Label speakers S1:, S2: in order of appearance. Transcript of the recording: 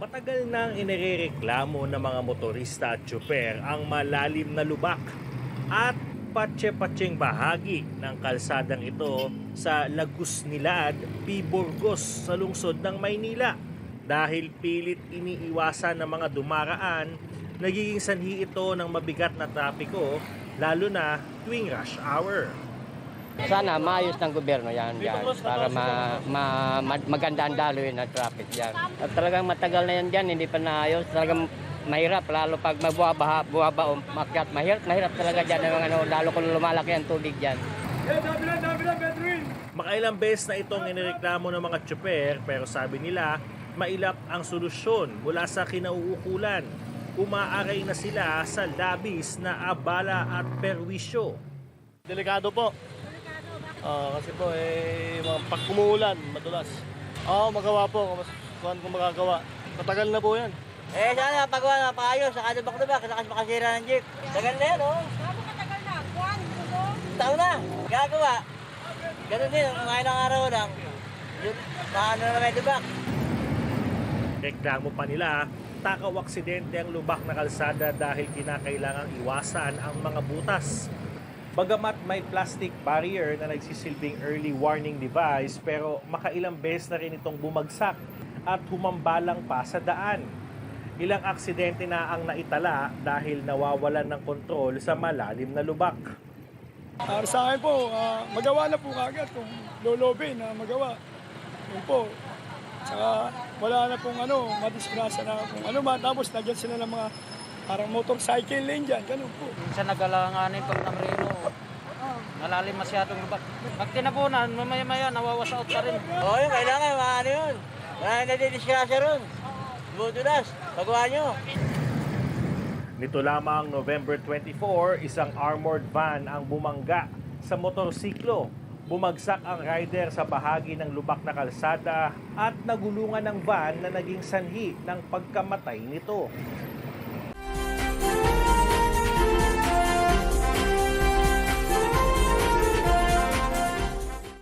S1: Matagal nang inirereklamo ng mga motorista at tsuper ang malalim na lubak at patse-patseng bahagi ng kalsadang ito sa Lagos Nilad, P. Burgos sa lungsod ng Maynila. Dahil pilit iniiwasan ng mga dumaraan, nagiging sanhi ito ng mabigat na trapiko lalo na tuwing rush hour.
S2: Sana maayos ng gobyerno yan dyan para ma, ma, ma- maganda ang daloy ng traffic dyan. At talagang matagal na yan dyan, hindi pa naayos. Talagang mahirap, lalo pag magbuwabaha, buwaba o makyat. Mahirap, mahirap talaga dyan, ang ano, lalo kung lumalaki ang tubig dyan.
S1: Makailang beses na itong inireklamo ng mga tsuper pero sabi nila mailap ang solusyon mula sa kinauukulan. Umaaray na sila sa labis na abala at perwisyo.
S3: Delikado po. Ah, kasi po, eh, mga pag kumuulan, madulas. Oo, magawa po. Mas kuhan kung magagawa. Matagal na po yan.
S2: Eh, sana pagawa na paayos, saka dubak-dubak, lakas makasira ng jeep. Tagal na yan, oh.
S4: Gaano katagal na? Buwan, gulo?
S2: Taon na, gagawa. Ganun din, mga ilang araw lang. Yun, paano na may dubak?
S1: Reklamo pa nila, takaw aksidente ang lubak na kalsada dahil kinakailangang iwasan ang mga butas. Bagamat may plastic barrier na nagsisilbing early warning device pero makailang beses na rin itong bumagsak at humambalang pa sa daan. Ilang aksidente na ang naitala dahil nawawalan ng kontrol sa malalim na lubak.
S5: Para sa akin po, ah, magawa na po kagad kung lolobin na magawa. Yun po. Saka wala na pong ano, madisgrasya na kung ano man. Tapos nagyan sila ng mga parang motorcycle lane dyan. Ganun po.
S6: Minsan nagalanganin pag namreno. Malalim masyadong lubak. Pag tinapunan, mamaya-maya nawawasaot pa rin.
S2: Oo, yun, kailangan, maano yun. Na nadidisgrasya ron. Budulas, pagawa nyo.
S1: Nito lamang November 24, isang armored van ang bumangga sa motorsiklo. Bumagsak ang rider sa bahagi ng lubak na kalsada at nagulungan ng van na naging sanhi ng pagkamatay nito.